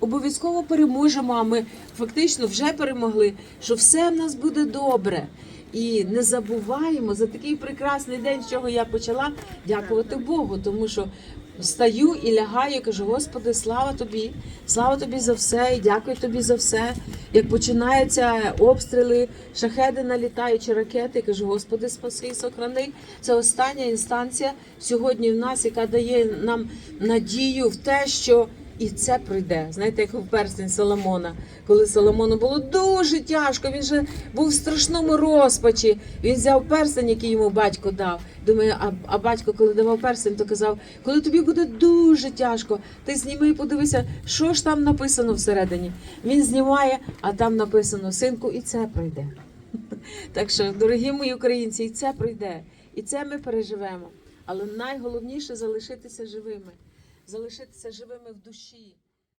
обов'язково переможемо. А ми фактично вже перемогли, що все в нас буде добре. І не забуваємо за такий прекрасний день, з чого я почала дякувати Богу, тому що встаю і лягаю, і кажу, Господи, слава тобі, слава тобі за все, і дякую тобі за все. Як починаються обстріли, шахеди налітають чи ракети, кажу, Господи, спаси і сохрани. Це остання інстанція сьогодні в нас, яка дає нам надію в те, що і це пройде. Знаєте, як в перстень Соломона, коли Соломону було дуже тяжко, він же був в страшному розпачі. Він взяв перстень, який йому батько дав. Думаю, а, а батько, коли давав перстень, то казав, коли тобі буде дуже тяжко, ти зніми і подивися, що ж там написано всередині. Він знімає, а там написано синку, і це пройде. Так що, дорогі мої українці, і це пройде, і це ми переживемо. Але найголовніше залишитися живими, залишитися живими в душі.